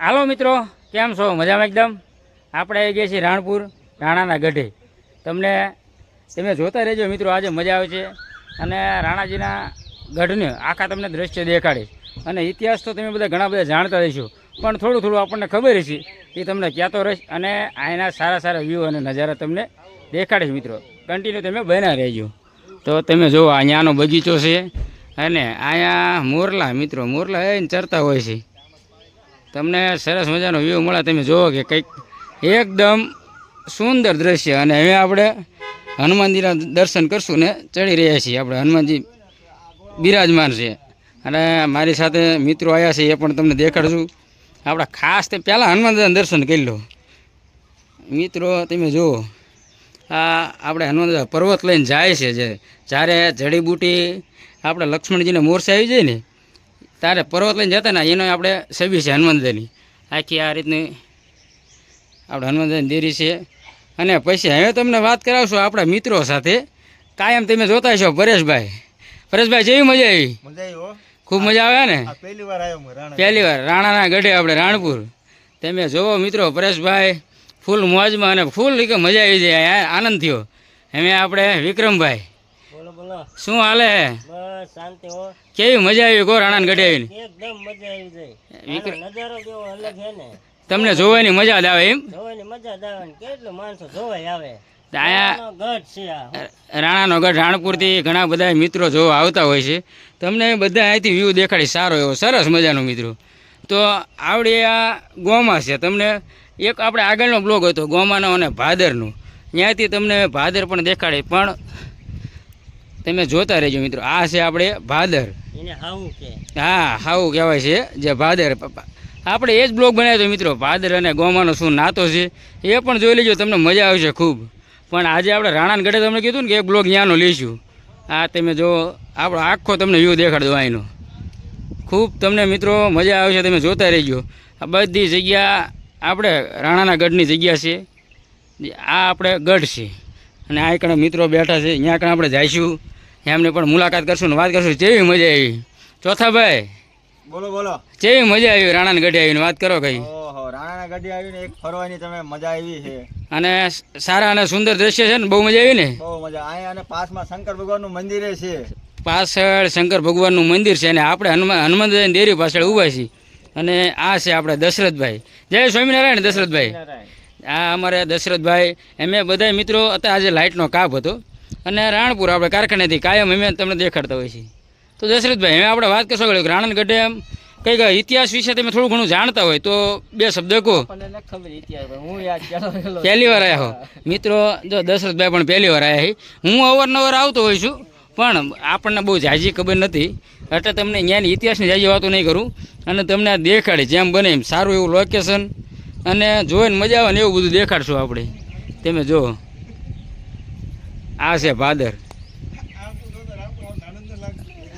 હાલો મિત્રો, કેમ છો? મજામાં એકદમ? આપણે આવી ગયા છીએ રાણપુર, રાણાના ગઢે. તમને, તમે જોતા રહેજો મિત્રો, આજે મજા આવે છે. અને રાણાજીના ગઢને આખા તમને દ્રશ્ય દેખાડે અને ઇતિહાસ તો તમે બધા ઘણા બધા જાણતા રહીશો. પણ થોડું થોડું આપણને ખબર છે એ તમને કહેતો રહીશ અને અહીંના સારા સારા વ્યૂ અને નજારા તમને દેખાડીશ મિત્રો. કન્ટિન્યુ તમે બના રહેજો. તો તમે જુઓ અહીંયાનો બગીચો છે. અને અહીંયા મોરલા મિત્રો, મોરલા એને ચરતા હોય છે. તમને સરસ મજાનો વ્યૂ મળે, તમે જુઓ કે કંઈક એકદમ સુંદર દ્રશ્ય. અને હવે આપણે હનુમાનજીના દર્શન કરશું ને ચડી રહ્યા છીએ આપણે. હનુમાનજી બિરાજમાન છે. અને મારી સાથે મિત્રો આવ્યા છે, એ પણ તમને દેખાડશું. આપણે ખાસ તે પહેલાં હનુમાનજીના દર્શન કરી લો. મિત્રો, તમે જુઓ. આ આપણે હનુમાન પર્વત લઈને જાય છે જે. જ્યારે જડીબુટી, આપણે લક્ષ્મણજીને મોરસે આવી જાય ને ત્યારે પર્વત લઈને જતા ને એનો આપણે છબી છે હનુમાનદાની આખી આ રીતની આપણે હનુમાનદાની દેરી છે. અને પછી હવે તમને વાત કરાવશું આપણા મિત્રો સાથે. કાયમ તમે જોતા છો પરેશભાઈ. પરેશભાઈ જેવી મજા આવી? મજા આવી ખૂબ મજા આવે ને? પહેલી વાર આવ્યો પહેલી વાર. રાણાના ગઢે આપણે રાણપુર. તમે જોવો મિત્રો પરેશભાઈ ફૂલ મોજમાં અને ફૂલ મજા આવી જાય. આનંદ થયો. એમે આપણે વિક્રમભાઈ. બોલો. શું હાલે? હે બસ શાંતિ હો. કેવી મજા આવી ગો રાણા ગઢે એકદમ મજા આવી જાય નજારો જેવો અલગ છે ને? તમને જોવાની મજા જ આવે એમ? જોવાની મજા જ આવે ને. કેટલું માણસો જોવાય આવે. રાણાનો ગઢ રાણપુરથી ઘણા બધા મિત્રો જોવા આવતા હોય છે. તમને બધા અહીંથી વ્યૂ દેખાડી સારો એવો સરસ મજાનો મિત્રો. તો આવડી આ ગોમાં છે. તમને એક આપણે આગળનો બ્લોગ હતો ગોમાનો અને ભાદરનો. ત્યાંથી તમને ભાદર પણ દેખાડે. પણ તમે જોતા રહેજો મિત્રો. આ છે આપણે ભાદર. એને હા હાવું કહેવાય છે જે ભાદર. આપણે એ જ બ્લોગ બનાવ્યો હતો મિત્રો ભાદર અને ગોમાનો શું નાતો છે એ પણ જોઈ લેજો તમને મજા આવશે ખૂબ. પણ આજે આપણે રાણાને ગઢે તમને કીધું ને કે એક બ્લોગ ત્યાંનો લઈશું. આ તમે જો આપણો આખો તમને વ્યૂ દેખાડ દો અહીંનો. ખૂબ તમને મિત્રો મજા આવશે તમે જોતા રહેજો. આ બધી જગ્યા આપણે રાણાના ગઢની જગ્યા છે. આ આપણે ગઢ છે. અને આ કણે મિત્રો બેઠા છે ત્યાં કણે આપણે જઈશું. એમને પણ મુલાકાત કરશું ને વાત કરશું. કેવી મજા આવી? ચોથા ભાઈ? બોલો બોલો. કેવી મજા આવી? રાણાના ગઢે આવીને વાત કરો કઈ. રાણા રાણાના ગાડી આવીને એક ફરવાની તમે મજા આવી છે. અને સારા અને સુંદર દ્રશ્ય છે ને બહુ મજા આવી ને? બહુ મજા. અહીંયા અને પાસમાં શંકર ભગવાનનું મંદિર છે. પાછળ શંકર ભગવાનનું મંદિર છે અને આપણે હનુમાન હનુમાન દેરી પાછળ ઊભા છીએ. અને આ છે આપણે દશરથભાઈ. જય સ્વામિનારાયણ દશરથભાઈ. આ અમારે દશરથભાઈ. એમે બધા મિત્રો અત્યારે આજે લાઇટનો કાપ હતો. અને રાણપુર આપણે કારખાનેથી કાયમ અમે તમને દેખાડતા હોય છીએ. તો દશરથભાઈ હવે આપણે વાત કરશો કે રાણંદ ગઢે એમ કંઈક ઇતિહાસ વિશે તમે થોડું ઘણું જાણતા હોય તો બે શબ્દ કહો. પહેલી વાર આવ્યા હો. મિત્રો જો દશરથભાઈ પણ પહેલી વાર આવ્યા છે. હું અવારનવાર આવતો હોઉં છું પણ આપણને બહુ ઝાઝી ખબર નથી. એટલે તમને ત્યાંની ઇતિહાસની ઝાઝી વાતો નહીં કરું. અને તમને આ દેખાડી જેમ બને એમ. સારું એવું લોકેશન અને જોઈને મજા આવે ને એવું બધું દેખાડશું આપણે. તમે જો આ છે ભાદર.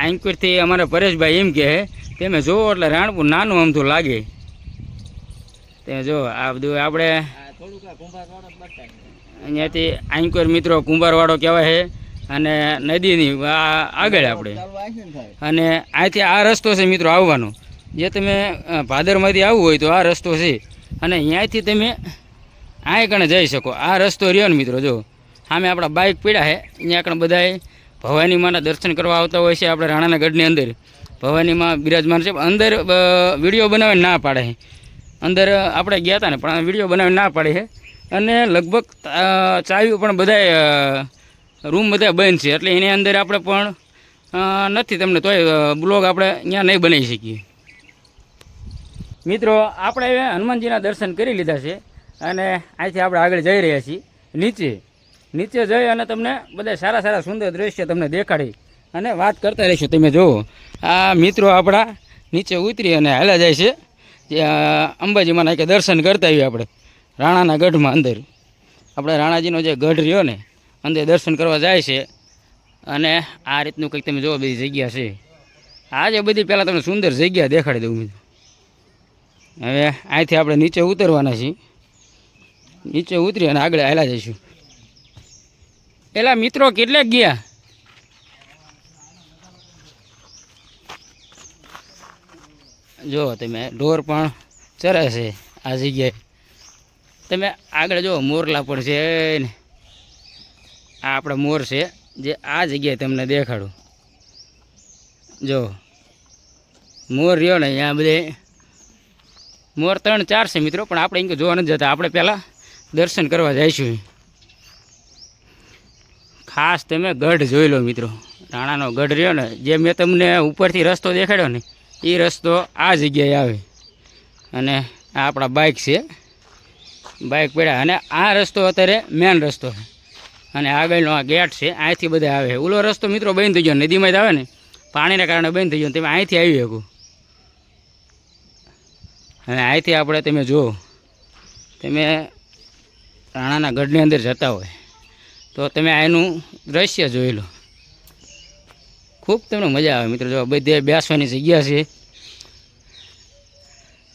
આંકુરથી અમારા પરેશભાઈ એમ કહે, તમે જુઓ એટલે રાણપુર નાનું અમથું લાગે. તમે જો, આ બધું આપણે અહીંયાથી આંકુર મિત્રો કુંભારવાડો કહેવાય છે અને નદીની આગળ આપણે. અને અહીંથી આ રસ્તો છે મિત્રો આવવાનો. જે તમે ભાદરમાંથી આવવું હોય તો આ રસ્તો છે. અને અહીંયાથી તમે આય કણે જઈ શકો. આ રસ્તો રહ્યો ને મિત્રો, જો. સામે આપણા બાઇક પીડા છે. અહીંયા આપણે બધાએ ભવાની માના દર્શન કરવા આવતા હોય છે આપણે રાણાના ગઢની અંદર. ભવાનીમાં બિરાજમાન છે. અંદર વીડિયો બનાવીને ના પાડે છે. અંદર આપણે ગયા હતા ને, પણ વીડિયો બનાવીને ના પાડે છે. અને લગભગ ચાવી પણ બધાએ રૂમ બધા બંધ છે. એટલે એની અંદર આપણે પણ નથી તમને તોય બ્લોગ આપણે અહીંયા નહીં બનાવી શકીએ. મિત્રો, આપણે હનુમાનજીના દર્શન કરી લીધા છે. અને અહીંથી આપણે આગળ જઈ રહ્યા છીએ. નીચે નીચે જઈ અને તમને બધા સારા સારા સુંદર દ્રશ્ય તમને દેખાડી અને વાત કરતા રહીશું. તમે જુઓ, આ મિત્રો આપણા નીચે ઉતરી અને હાલા જાય છે. ત્યાં અંબાજીમાં કે દર્શન કરતા આવીએ આપણે, રાણાના ગઢમાં અંદર. આપણે રાણાજીનો જે ગઢ રહ્યો ને, અંદર દર્શન કરવા જાય છે. અને આ રીતનું કંઈક તમે જુઓ, બધી જગ્યા છે. આજે બધી પહેલાં તમને સુંદર જગ્યા દેખાડી દઉં મિત્રો. હવે અહીંથી આપણે નીચે ઉતરવાના છીએ. નીચે ઉતરી અને આગળ હાલા જઈશું. પેલા મિત્રો કેટલે ગયા? જો તમે ઢોર પણ ચરે છે આ જગ્યાએ. તમે આગળ જો મોરલા પણ છે ને. આ આપણે મોર છે જે આ જગ્યાએ તમને દેખાડું. જો. મોર રહ્યો ને અહીંયા બધે. મોર ત્રણ ચાર છે મિત્રો, પણ આપણે અહીં જોવા નથી જતા. આપણે પહેલાં દર્શન કરવા જઈશું. ખાસ તમે ગઢ જોઈ લો મિત્રો. રાણાનો ગઢ રહ્યો ને, જે મેં તમને ઉપરથી રસ્તો દેખાડ્યો ને એ રસ્તો આ જગ્યાએ આવે. અને આ આપણા બાઇક છે. બાઇક પડ્યા. અને આ રસ્તો અત્યારે મેન રસ્તો છે. અને આગળનો આ ગેટ છે અહીંથી બધા આવે. ઓલો રસ્તો મિત્રો બંધ થઈ ગયો, નદીમાં જ આવે ને, પાણીના કારણે બંધ થઈ ગયો તમે અહીંથી આવી શકો. અને અહીંથી આપણે તમે જુઓ, તમે રાણાના ગઢની અંદર જતા હોય. તો તમે આનું દ્રશ્ય જોઈ લો. ખૂબ તમને મજા આવે મિત્રો, જો બધે બેસવાની જગ્યા છે.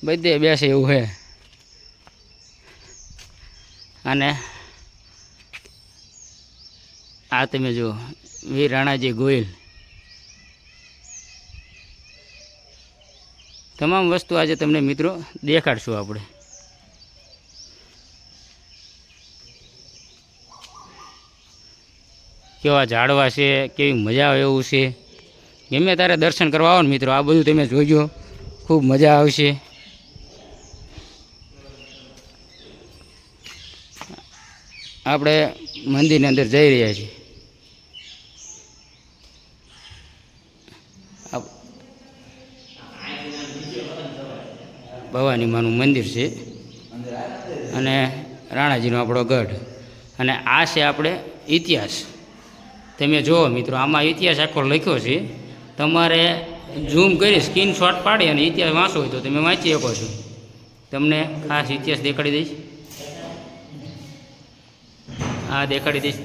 બધે બેસે એવું છે અને આ તમે જુઓ વીર રાણાજી ગોયલ. તમામ વસ્તુ આજે તમને મિત્રો દેખાડશું આપણે. કેવા ઝાડવા છે, કેવી મજા આવે એવું છે. ગમે તારે દર્શન કરવા આવો ને મિત્રો, આ બધું તમે જોજો. ખૂબ મજા આવશે. આપણે મંદિરની અંદર જઈ રહ્યા છીએ. ભવાની માનું મંદિર છે. અને રાણાજીનો આપણો ગઢ. અને આ છે આપણે ઇતિહાસ. તમે જુઓ મિત્રો આમાં ઇતિહાસ આખો લખ્યો છે. તમારે ઝૂમ કરી સ્ક્રીનશોટ પાડી અને ઇતિહાસ વાંચો હોય તો તમે વાંચી શકો છો. તમને ખાસ ઇતિહાસ દેખાડી દઈશ. આ દેખાડી દઈશ.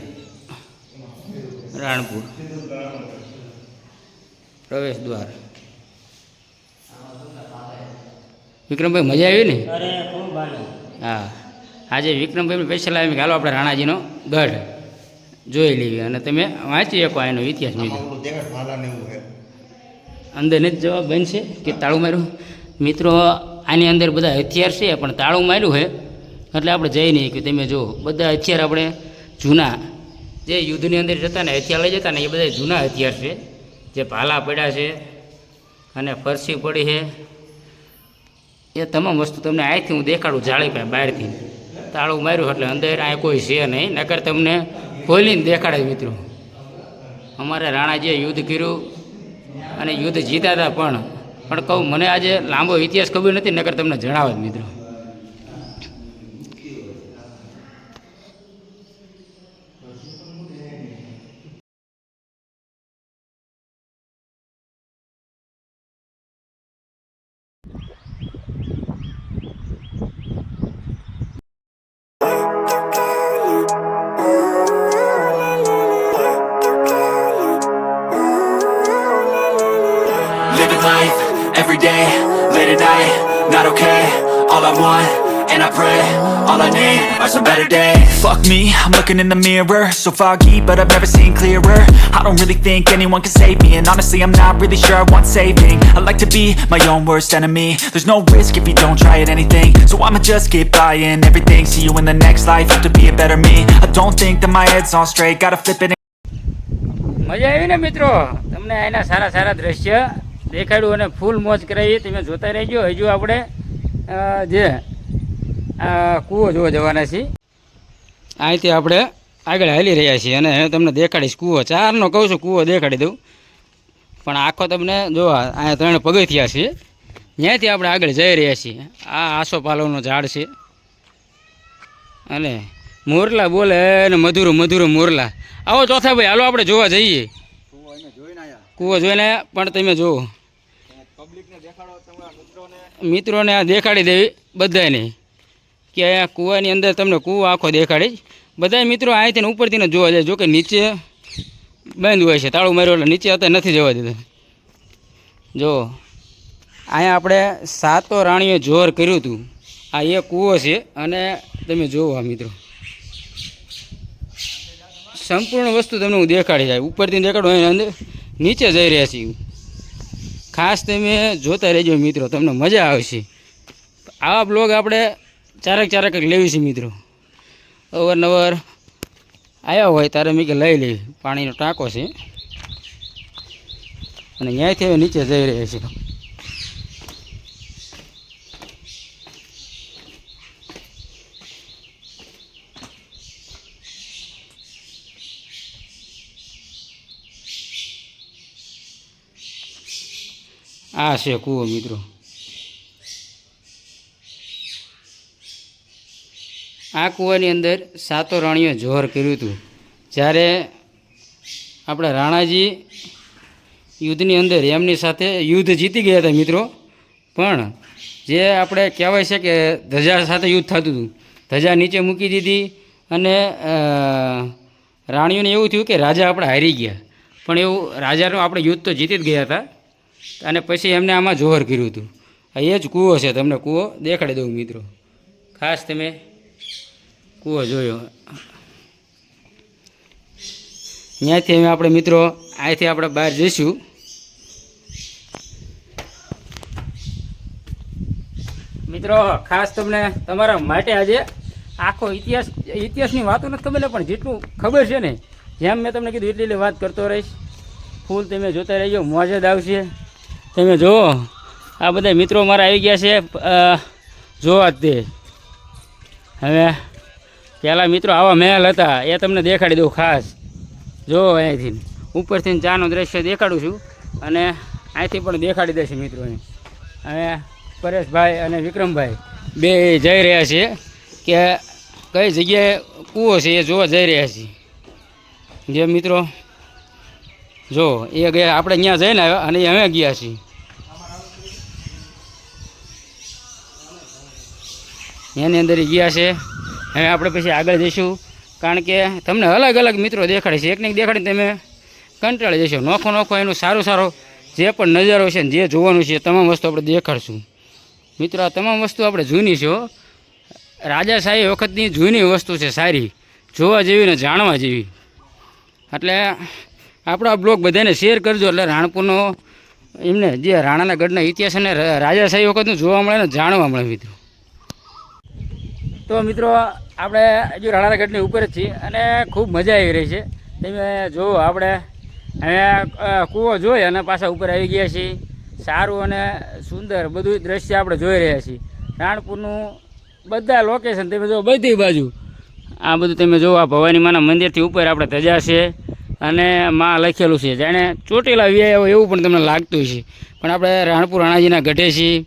રાણપુર. પ્રવેશ દ્વાર. વિક્રમભાઈ મજા આવી ને? હા. આજે વિક્રમભાઈ પૈસા લાવી કે હાલો આપણે રાણાજીનો ગઢ. જોઈ લેવી અને તમે વાંચી શકો એનો ઇતિહાસ મિત્રો. અંદર નથી જવાબ બનશે કે તાળું માર્યું. મિત્રો આની અંદર બધા હથિયાર છે પણ તાળું માર્યું છે. એટલે આપણે જઈ નહીં કે તમે જુઓ બધા હથિયાર આપણે જૂના. જે યુદ્ધની અંદર જતા ને હથિયાર લઈ જતા ને એ બધા જૂના હથિયાર છે. જે ભાલા પડ્યા છે અને ફરસી પડી છે. એ તમામ વસ્તુ તમને અહીંથી હું દેખાડું જાળી પાસે બહારથી. તાળું માર્યું એટલે અંદર અહીંયા કોઈ છે નહીં. નકર તમને ખોલીને દેખાડે મિત્રો. અમારે રાણાજીએ યુદ્ધ કર્યું અને યુદ્ધ જીતા હતા પણ પણ કહું, મને આજે લાંબો ઇતિહાસ ખબર નથી નગર તમને જણાવે મિત્રો. not okay All I want, and I pray, all I need are some better days Fuck me, I'm looking in the mirror So foggy, but I've never seen clearer I don't really think anyone can save me And honestly, I'm not really sure I want saving I like to be my own worst enemy There's no risk if you don't try at anything So I'ma just keep buying everything See you in the next life, have to be a better me I don't think that my head's on straight Gotta flip it મજા આવી ને મિત્રો તમને એના સારા સારા દ્રશ્ય દેખાડ્યું અને ફૂલ મોજ કરાવી. તમે જોતા રહેજો. હજુ આપણે જે કૂવો જોવા જવાના છીએ. અહીંથી આપણે આગળ હાલી રહ્યા છીએ અને હું તમને દેખાડીશ કૂવો. ચારનો કહું છું કૂવો દેખાડી દઉં. પણ આખો તમને જોવા અહીંયા ત્રણ પગથિયા છે ત્યાંથી આપણે આગળ જઈ રહ્યા છીએ. આ આસો પાલવનું ઝાડ છે. અને મોરલા બોલે ને મધુરો મધુરો મોરલા. આવો ચોથા ભાઈ હાલો આપણે જોવા જઈએ. કૂવો જોઈને પણ તમે જુઓ. મિત્રોને આ દેખાડી દેવી બધાને કે આ કૂવાની અંદર તમને કૂવો આખો દેખાડી. બધા મિત્રો અહીંથી ઉપરથી જોવા જાય, જોકે નીચે બંધ હોય છે, તાળું માર્યું એટલે નીચે અત્યારે નથી જવા દીધું. જો, અહીંયા આપણે સાતો રાણીઓ જોર કર્યું હતું. આ એ કૂવો છે અને તમે જુઓ આ મિત્રો. સંપૂર્ણ વસ્તુ તમને હું દેખાડી જાય. ઉપરથી દેખાડું અંદર નીચે જઈ રહ્યા છીએ. ખાસ તમે જોતા રહેજો મિત્રો, તમને મજા આવશે. આવા બ્લોગ આપણે ચારેક ચારેક લેવી છે મિત્રો. અવારનવાર આવ્યા હોય ત્યારે મેં કે લઈ લઈ પાણીનો ટાંકો છે. અને ત્યાંથી હવે નીચે જઈ રહ્યા છે આ છે કૂવો, મિત્રો. આ કૂવાની અંદર સાતો રાણીઓ જોહર કર્યું હતું. જ્યારે આપણા રાણાજી યુદ્ધની અંદર એમની સાથે યુદ્ધ જીતી ગયા હતા, મિત્રો. પણ જે આપણે કહેવાય છે કે ધજા સાથે યુદ્ધ થતું હતું. ધજા નીચે મૂકી દીધી અને રાણીઓને એવું થયું કે રાજા આપણે હારી ગયા. પણ એવું રાજાનું આપણે યુદ્ધ તો જીતી જ ગયા હતા. અને પછી એમને આમાં જોહર કર્યું હતું. આ એ જ કૂવો છે, તમને કૂવો દેખાડી દઉં મિત્રો. ખાસ તમે કૂવો જોયો. ત્યાંથી અમે આપણે મિત્રો અહીંથી આપણે બહાર જઈશું. મિત્રો, ખાસ તમને તમારા માટે આજે આખો ઇતિહાસ, ઇતિહાસની વાતો નથી ખબર, પણ જેટલું ખબર છે ને, જેમ મેં તમને કીધું એટલી એટલી વાત કરતો રહીશ. ફૂલ તમે જોતા રહેજો મોજે જ આવશે. તમે જુઓ, આ બધા મિત્રો મારા આવી ગયા છે જોવા જ તે હવે પહેલાં મિત્રો આવા મહેલ હતા, એ તમને દેખાડી દઉં ખાસ. જો અહીંથી. ઉપરથી ચાનું દ્રશ્ય દેખાડું છું, અને અહીંથી પણ દેખાડી દેશે મિત્રો હવે પરેશભાઈ અને વિક્રમભાઈ બે જઈ રહ્યા છે, કે કઈ જગ્યાએ કૂવો છે એ જોવા જઈ રહ્યા છીએ જે મિત્રો જો, એ ગયા આપણે ત્યાં જઈને આવ્યા અને અમે ગયા છીએ. એની અંદર ગયા છે. હવે આપણે પછી આગળ જઈશું. કારણ કે તમને અલગ અલગ મિત્રો દેખાડે છે. એકને એક દેખાડીને તમે કંટાળી જશો. નોખો નોખો એનું સારું સારું જે પણ નજારો છે ને જે જોવાનું છે તમામ વસ્તુ આપણે દેખાડશું. મિત્રો, આ તમામ વસ્તુ આપણે જૂની છે રાજા રાજાશાહી વખતની જૂની વસ્તુ છે સારી. જોવા જેવી ને જાણવા જેવી. એટલે આપણો આ બ્લોગ બધાને શેર કરજો એટલે રાણપુરનો એમને જે રાણાના ગઢના ઇતિહાસ અને રાજાશાહી વખતનું જોવા મળે ને જાણવા મળે મિત્રો તો મિત્રો, આપણે હજુ રાણાના ગઢની ઉપર જ છીએ અને ખૂબ મજા આવી રહી છે. તમે જુઓ આપણે હવે કૂવો જોઈ અને પાછા ઉપર આવી ગયા છીએ. સારું અને સુંદર બધું દ્રશ્ય આપણે જોઈ રહ્યા છીએ. રાણપુરનું બધા લોકેશન તમે જો બધી બાજુ, આ બધું તમે જુઓ આ ભવાની માના મંદિરથી ઉપર આપણે ધજા છે. અને માં લખેલું છે. જાણે ચોટીલા વ્યાય આવે એવું પણ તમને લાગતું છે પણ આપણે રાણપુર રાણાજીના ગઢે છીએ.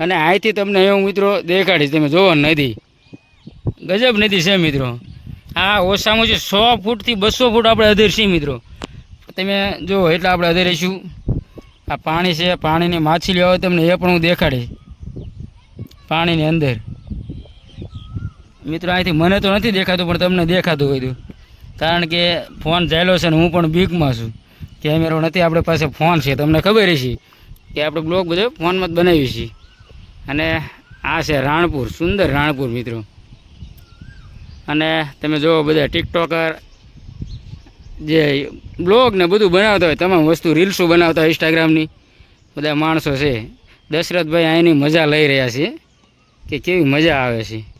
અને અહીંથી તમને એવું મિત્રો દેખાડીશ, તમે જુઓ નદી. ગજબ નદી છે મિત્રો. આ ઓછામાં ઓછી સો ફૂટથી બસો ફૂટ આપણે અધેર છીએ મિત્રો. તમે જુઓ એટલે આપણે અધેર રહીશું. આ પાણી છે, પાણીની માછલીઓ આવે તમને એ પણ હું દેખાડીશ. પાણીની અંદર. મિત્રો અહીંથી મને તો નથી દેખાતું, પણ તમને દેખાતું હોય તો. કારણ કે ફોન ચાલ્યો છે ને હું પણ બીકમાં છું. કેમેરો નથી, આપણી પાસે ફોન છે. તમને ખબર છે કે આપણે બ્લોગ બધો ફોનમાં જ બનાવીએ છીએ. અને આ છે રાણપુર, સુંદર રાણપુર મિત્રો. અને તમે જુઓ બધા ટિકટોકર, જે બ્લોગ ને બધું બનાવતા હોય, તમામ વસ્તુ, રીલ્સો બનાવતા હોય ઇન્સ્ટાગ્રામની. બધા માણસો છે. દશરથભાઈ અહીંની મજા લઈ રહ્યા છે. કે કેવી મજા આવે છે.